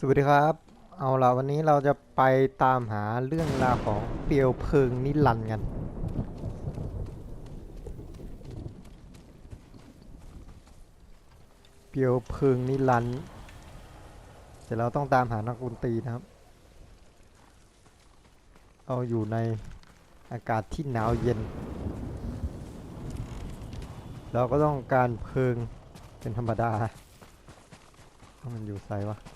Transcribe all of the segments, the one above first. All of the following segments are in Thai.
สวัสดีครับ เอาล่ะวันนี้เราจะไปตามหาเรื่องราวของเปลวเพลิงนิรันกัน เปลวเพลิงนิรันดร์แต่เราต้องตามหานักดนตรีนะครับ เอาอยู่ในอากาศที่หนาวเย็น เราก็ต้องการเพลิงเป็นธรรมดา มันอยู่ใส่วะ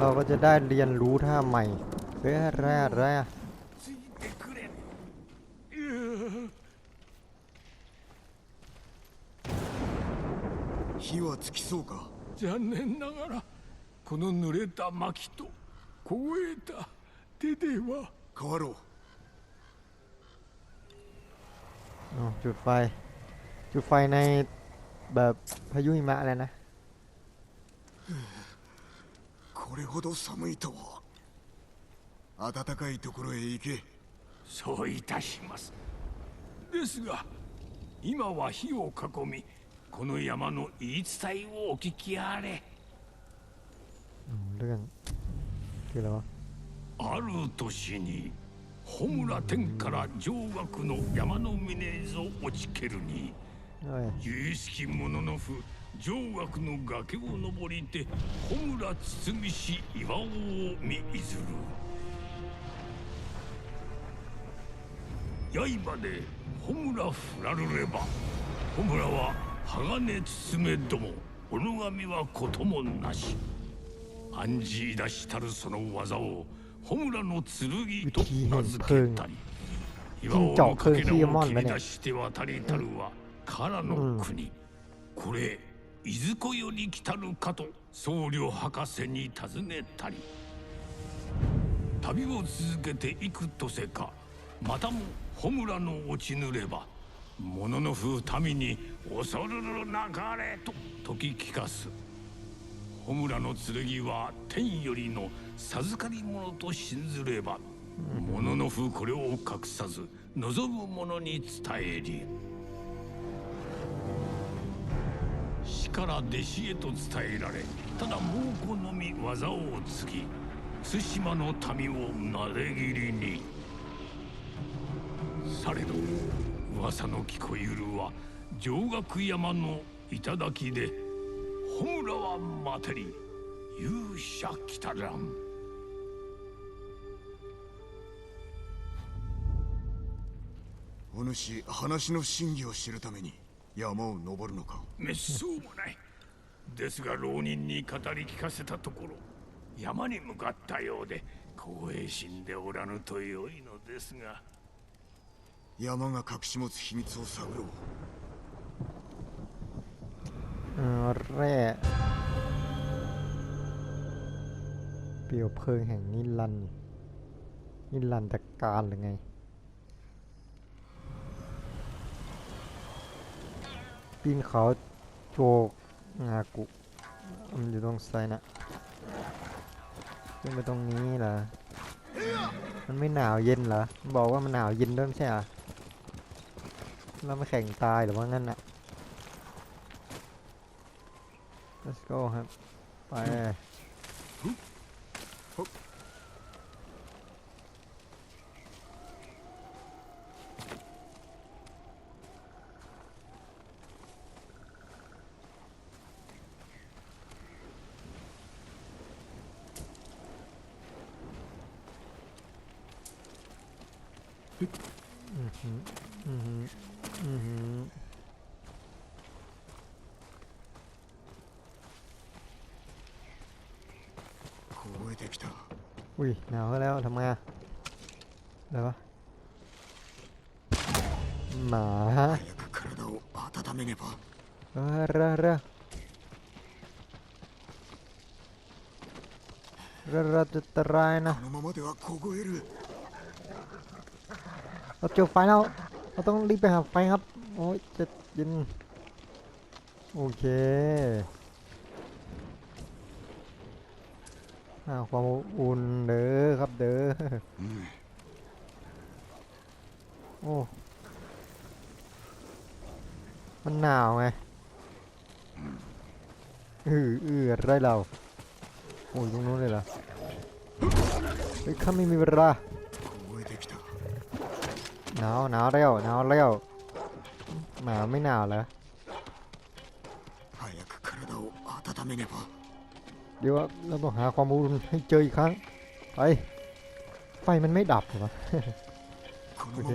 เดี๋ยวผมมาร์กไว้แล้วขี่ม้าไปดีกว่า แล้วเราก็จะได้เรียนรู้ท่าใหม่เฮ้ยแร่แร่ ついてくれ火はつきそうか残念ながらこの濡れた薪と凍えた手では変わろう อ๋อจุดไฟ จุดไฟในแบบพายุหิมะอะไรนะ これほど寒いとは。暖かいところへ行け。そういたします。ですが今は火を囲みこの山の言い伝えをお聞きあれ、うん、ある年に穂村天から上岳の山の峰ぞ落ちけるに由々しき者の府上学の崖を登りて穂村堤氏岩尾を見いずる。刃で穂村振らるれば穂村は鋼包めども小野神はこともなし。暗示出したるその技を穂村の剣と名付けたり岩尾のかけらを切り出して渡りたるは唐の国、これいずこより来たるかと僧侶博士に尋ねたり旅を続けていくとせかまたも穂村の落ちぬれば物の風民に恐るるなかれと説き聞かす。穂村の剣は天よりの授かり物と信ずれば物の風これを隠さず望む者に伝えり。から弟子へと伝えられただ猛虎のみ技を継ぎ対馬の民をなで切りに。されど噂の聞こえるは上岳山の頂で穂村は待てり勇者来たらん。お主話の真偽を知るために。山を登るのか滅相もないですが浪人に語り聞かせたところ山に向かったようで光栄心でおらぬと良いのですが山が隠し持つ秘密を探ろう อืมแร่เปลวเพลิงแห่งนิรันดร์นิรันดร์การหรือไง ปีนเขาโจกงากุมันอยู่ตรงไซนะขึ้นไปตรงนี้เหรอ มันไม่หนาวเย็นเหรอมันบอกว่ามันหนาวเย็นด้วยไม่ใช่เหรอเราไม่แข่งตายหรือว่างั้นน่ะ let's go ครับ ไป Mm-hmm. Mm-hmm. Ui, nào แล้วทำไงอะอะไรวะหมาเออเร่เร่เร่จะตายนะ เราเจอไฟแล้ว เราต้องรีบไปหาไฟครับ โอ้ยจะยิน โอเคอาความอุ่นเด้อครับเด้อ โอ้ มันหนาวไง อืออือไรเรา โอ้ยตรงนู้นเลยเหรอเฮ้ยข้าไม่มีเวลา หนาวหนาวเร็วหนาวเร็วหนาวไม่หนาวเลยเดี๋ยวเราต้องหาความรู้ให้เจออีกครั้งไปไฟมันไม่ดับเหรอโอเค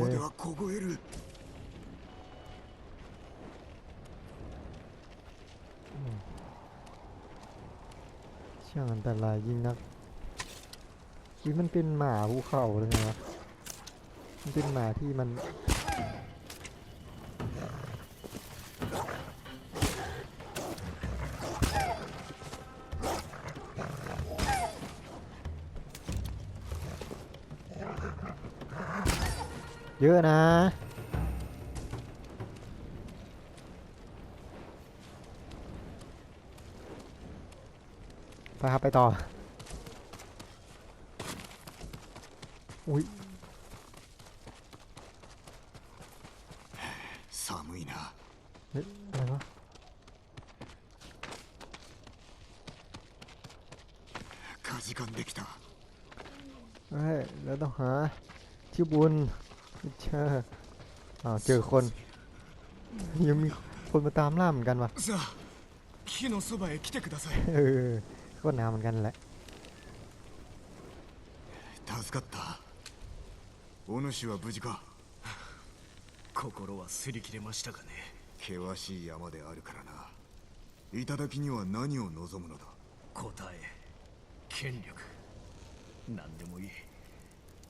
ช่างอันตรายยิ่งนักนี่มันเป็นหมาภูเขาเลยนะ มันเป็นมาที่มันเยอะนะ ไปครับ ไปต่อ อุ้ย 寒いな เฮ้ยอะไรวะ かじかんできた เฮ้ยเราต้องหาชื่อบุญไม่เจออ้าวเจอคน ยังมีคนมาตามล่าเหมือนกันวะ さあ木のそばへ来てください เออก็หนาวเหมือนกันแหละ 助かったお主は無事か 心は擦り切れましたがね。険しい山であるからな。頂には何を望むのだ。答え権力。何でもいい。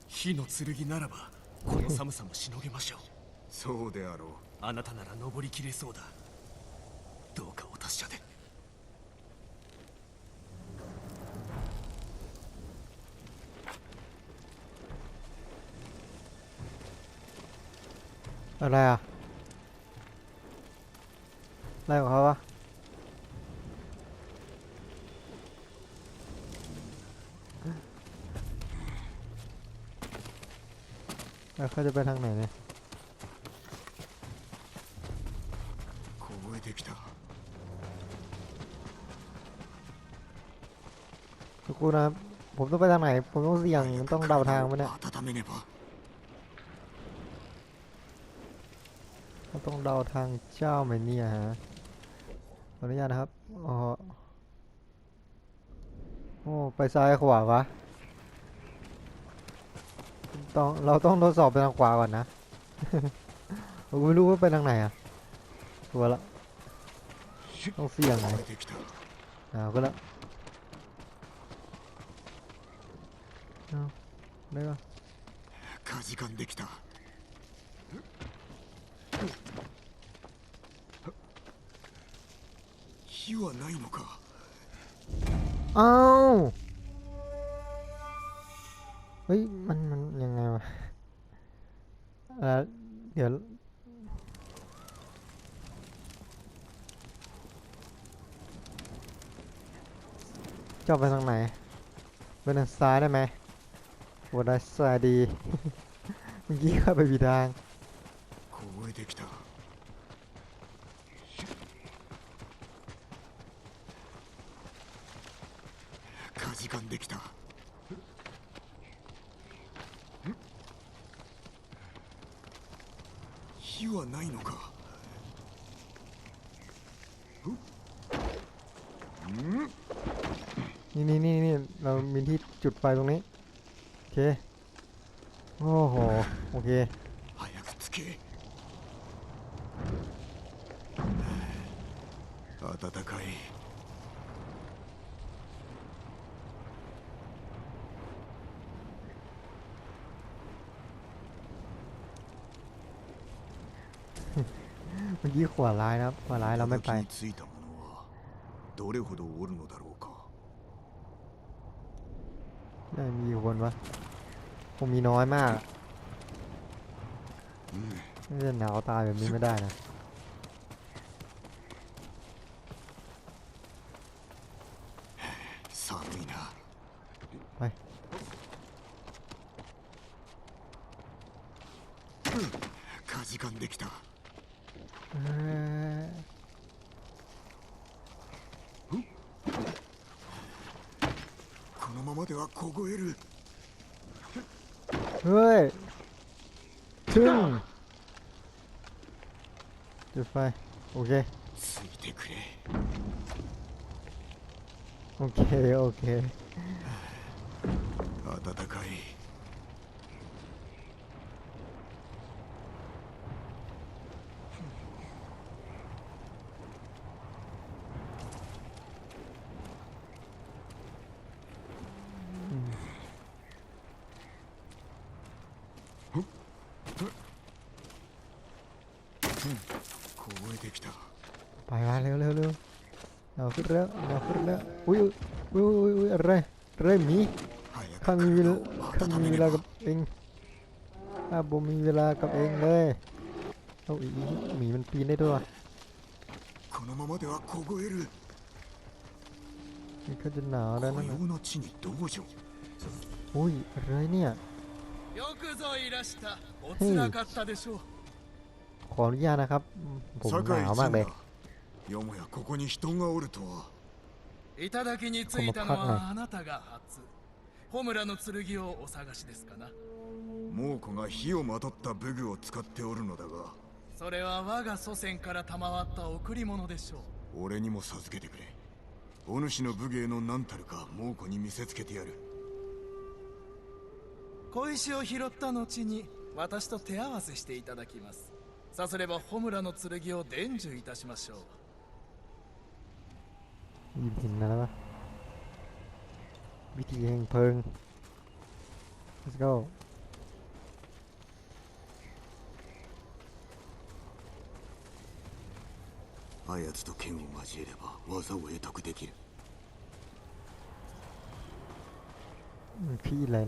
火の剣ならばこの寒さもしのげましょう。そうであろう。あなたなら登りきれそうだ。どうかお達者で อะไรอะอะไรของเขาวะแล้วเขาจะไปทางไหนเนี่ยกูนะผมต้องไปทางไหน ผมต้องเสี่ยง ต้องเดาทางมันเนี่ย ต้องเดาทางเจ้าไหมเนี่ยฮะอนุญาตนะครับอ๋อโอ้ไปซ้ายขวาวะต้องเราต้องทดสอบไปทางขวาก่อนนะผมไม่รู้ว่าไปทางไหนอะตัวละต้องเสี่ยงไงอ้าวก็ละอ้าวได้ปะ 火はないのか อ้าวเฮ้ย มัน มันยังไงวะเอ่อเดี๋ยว จะไปทางไหน ไปทางซ้ายได้ไหมโอ้ได้ซ้ายดี เมื่อกี้เข้าไปผิดทาง 凍え てきたかじかんできた火はないのか นี่นี่นี่นี่เรามีที่จุดไฟตรงนี้ โอเค โอ้โห โอเค 温いเมื่อกี้ขวาร้ายนะขวาร้ายเราไม่ไปついたものはどれほどおるのだろうかน่ามีอยู่คนวะคงมีน้อยมากอืมนจะหนาวตายแบบนี้ไม่ได้นะ オッケーオッケ。暖かい。 อะไรหมี 早 ข้า く มีเวลา 体 ข้า を มี 温 เว めれ ลา ば กับเองข้าบ่มีเวลากับเองเลยเอาอีหมีมันปีนได้ด้วยวะ このままでは凍える นี่เขาจะหนาวแล้ว 雇 นั่นน่ะ 用の地に道場 อุ้ยอะไรเนี่ย よくぞいらしたおつらかったでしょう ขออนุญาตนะครับอืมผมห 酒井 นาวมากเลย 陣よもやここに人がおるとは 頂に着いたのはあなたが初。穂村の剣をお探しですかな。猛虎が火をまとった武具を使っておるのだが。それは我が祖先から賜った贈り物でしょう。俺にも授けてくれ。お主の武芸の何たるか猛虎に見せつけてやる。小石を拾った後に私と手合わせしていただきます。さすれば穂村の剣を伝授いたしましょう。ห ยิบหินนะแล้วปะวิธีแห่งเพลิง let's go あやつと剣を交えれば技を得得できる มันพี่อะไร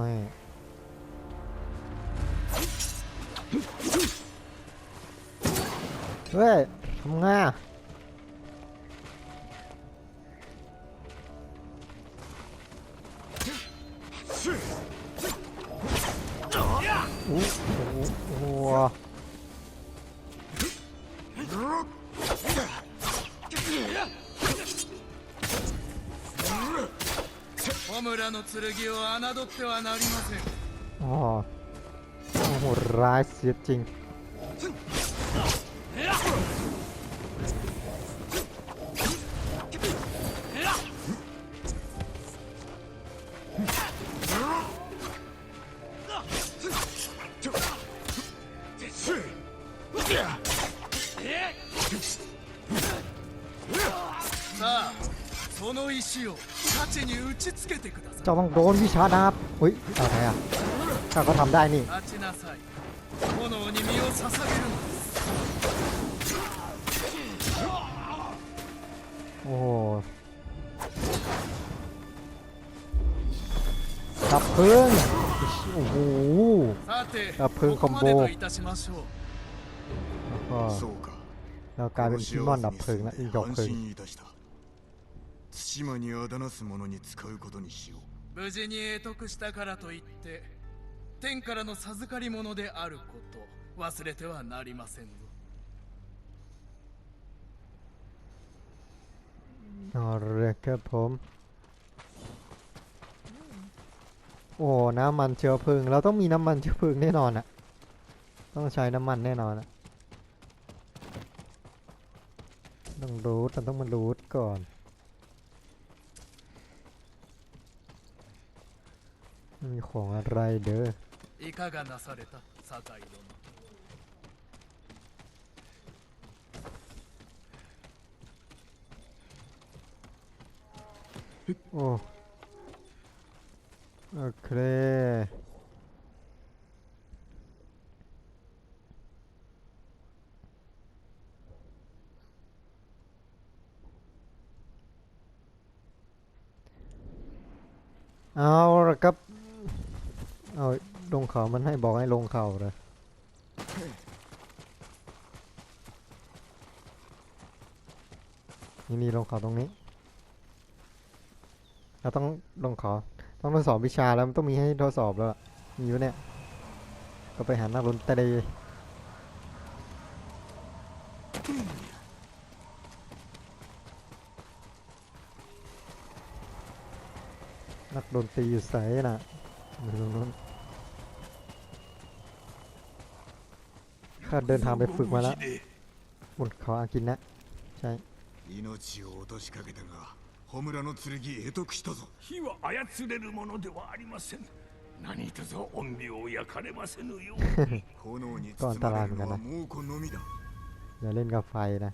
ไม่เฮ้ยทำไงอ่ 剣を侮ってはなりません อ๋อโอ้โหร้ายเสียจริง さあその石を เจ้าต้องโดนวิชาดาบเฮ้ยอะไรอะข้าก็ทำได้นี่โอ้ดับเพลิงโอ้โหดับเพลิงคอมโบแล้วก็เรากลายเป็นพิมอนดับเพลิงแล้วอีกดอกเพลิง 対馬にあだなす者に使うことにしよう無事に得得したからといって天からの授かり物であること忘れてはなりませんぞ เอาเลยครับผม โอ้น้ำมันเชื้อเพลิง เราต้องมีน้ำมันเชื้อเพลิงแน่นอนอะต้องใช้น้ำมันแน่นอนอะ รูทมันต้องมารูทก่อน มันมีของอะไรเด้อ いかがなされた酒井殿 โอ้โอเคเอาละครับ เอาลงเขามันให้บอกให้ลงเขาเลยนี่นี่ลงเขาตรงนี้ เราต้องลงเขอต้องทดสอบวิชาแล้วมันต้องมีให้ทดสอบแล้ว มีอยู่เนี่ย ก็ไปหานักดนตรีนักดนตรีอยู่ใสน่ะอยู่ตรงนู้น ข้าเดินทางไปฝึกมาแล้ว ご無事で บนเขาอากินนะ ใช่ 命を落としかけたが穂村の剣得得したぞ火は操れるものではありません何とぞ恩義を焼かれませぬように炎に包まれるのは猛虎のみだ อย่าเล่นกับไฟนะ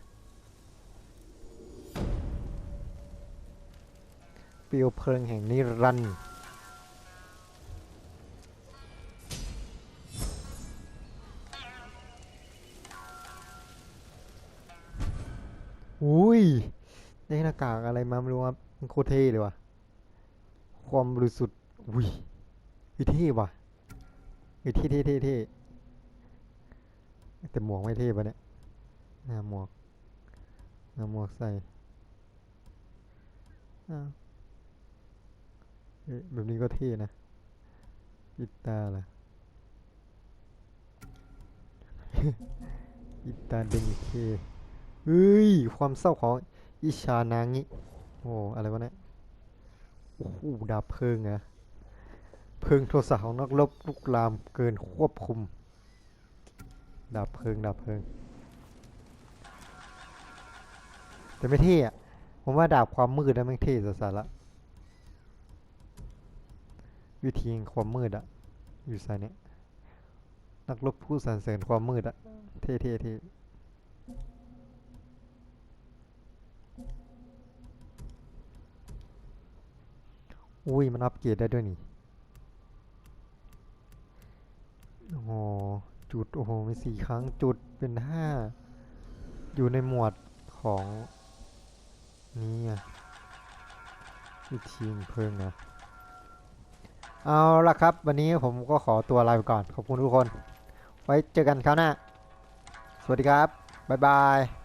เปลวเพลิงแห่งนิรันดร์ มาไม่รู้ครับมันโคตรเท่เลยว่ะ ความบริสุทธิ์อุ้ยเฮ้ยเท่ว่ะเฮ้ยเท่เท่เท่เท่แต่หมวกไม่เท่ปะเนี่ยหน้าหมวกหน้าหมวกใส่แบบนี้ก็เท่นะกีตาร์ล่ะกีตาร์เดนเคเฮ้ย ความเศร้าของอิชานางิ โอ้อะไรวะเนี่ยโอ้โหดาบเพลิงอะเพลิงโทรศัพท์ของนักรบลุกลามเกินควบคุม ดาบเพลิงดาบเพลิง แต่ไม่เท่อะผมว่าดาบความมืดนะไม่เท่สัสละวิธีความมืดอะอยู่สายเนี้ยนักรบผู้สรรเสริญความมืดอะเท่เท่เท่ อุ้ย มันอัปเกรดได้ด้วยนี่ โอ้โห จุด โอ้โห มีสี่ครั้งจุดเป็นห้า อยู่ในหมวดของนี่อะวิธีเพลิงอะเอาละครับ วันนี้ผมก็ขอตัวลาไปก่อน ขอบคุณทุกคน ไว้เจอกันคราวหน้า สวัสดีครับ บ๊ายบาย